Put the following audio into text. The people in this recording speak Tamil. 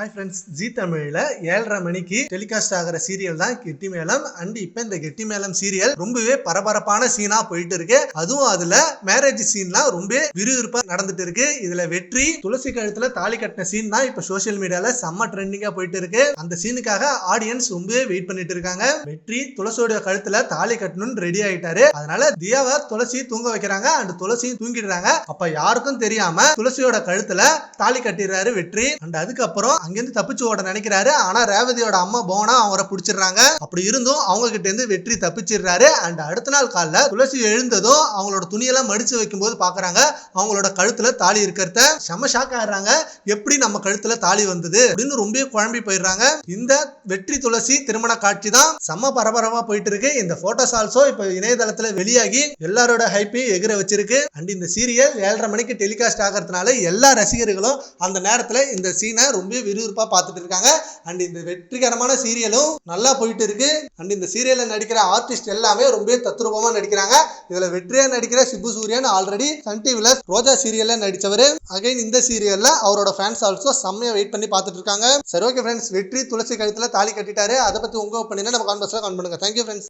ஹாய் ஃப்ரெண்ட்ஸ் ஜி தமிழில் ஏழரை மணிக்கு டெலிகாஸ்ட் ஆகிற சீரியல் தான் கெட்டி மேளம். அண்ட் இப்போ இந்த கெட்டி மேளம் சீரியல் ரொம்பவே பரபரப்பான சீனாக போயிட்டு இருக்கு அதுவும் அதில் மேரேஜ் சீன்லாம் ரொம்ப விறுவிறுப்பாக நடந்துட்டு இருக்கு இதில் வெற்றி துளசி கழுத்தில் தாலி கட்டின சீன் தான் இப்போ சோஷியல் மீடியாவில் செம்ம ட்ரெண்டிங்காக போயிட்டு இருக்கு அந்த சீனுக்காக ஆடியன்ஸ் ரொம்பவே வெயிட் பண்ணிட்டு இருக்காங்க. வெற்றி துளசியோட கழுத்தில் தாலி கட்டணும்னு ரெடி ஆயிட்டாரு. அதனால தியாவை துளசி தூங்க வைக்கிறாங்க. அண்ட் துளசியும் தூங்கிடுறாங்க. அப்போ யாருக்கும் தெரியாம துளசியோட கழுத்தில் தாலி கட்டிடுறாரு வெற்றி. அண்ட் அதுக்கப்புறம் அங்கேருந்து தப்பிச்சு ஓட நினைக்கிறாரு. ஆனா ரேவதியோட அம்மா போனா அவரை பிடிச்சிடுறாங்க. அப்படி இருந்தும் அவங்க கிட்ட இருந்து வெற்றி தப்பிச்சிடுறாரு. அண்ட் அடுத்த நாள் காலைல துளசி எழுந்ததும் அவங்களோட துணியெல்லாம் மடிச்சு வைக்கும்போது பாக்குறாங்க. அவங்களோட கழுத்துல தாலி இருக்கிறத. செம ஷாக் ஆயிடுறாங்க எப்படி நம்ம கழுத்துல தாலி வந்தது? அப்படின்னு ரொம்ப குழம்பி போயிடுறாங்க. இந்த வெற்றி துளசி திருமண காட்சி தான் செம்ம பரபரமா போயிட்டு இருக்கு இந்த போட்டோஸ் ஆல்சோ இப்ப இணையதளத்துல வெளியாகி எல்லாரோட ஹைப்பையும் எகிர வச்சிருக்கு. அண்ட் இந்த சீரியல் ஏழரை மணிக்கு டெலிகாஸ்ட் ஆகிறதுனால எல்லா ரசிகர்களும் அந்த நேரத்துல இந்த சீனை ரொம்ப விறுவிறுப்பா பார்த்துட்டு இருக்காங்க. அண்ட் இந்த வெற்றிகரமான சீரியலும் நல்லா போயிட்டு இருக்கு அண்ட் இந்த சீரியல்ல நடிக்கிற ஆர்டிஸ்ட் எல்லாமே ரொம்ப தத்ரூபமா நடிக்கிறாங்க. இதுல வெற்றியா நடிக்கிற சிபு சூரியன் ஆல்ரெடி சன் டிவில ரோஜா சீரியல்ல நடிச்சவர். அகைன் இந்த சீரியல்ல அவரோட ஃபேன்ஸ் ஆல்சோ செம்மையா வெயிட் பண்ணி பார்த்துட்டு இருக்காங்க. சரி ஓகே ஃப்ரெண்ட்ஸ் வெற்றி துளசி கழுத்துல தாலி கட்டிட்டாரு. அதை பத்தி உங்க ஒப்பீனியன் நம்ம கான்வர்ஸ்ல கான் பண்ணுங்க. Thank you friends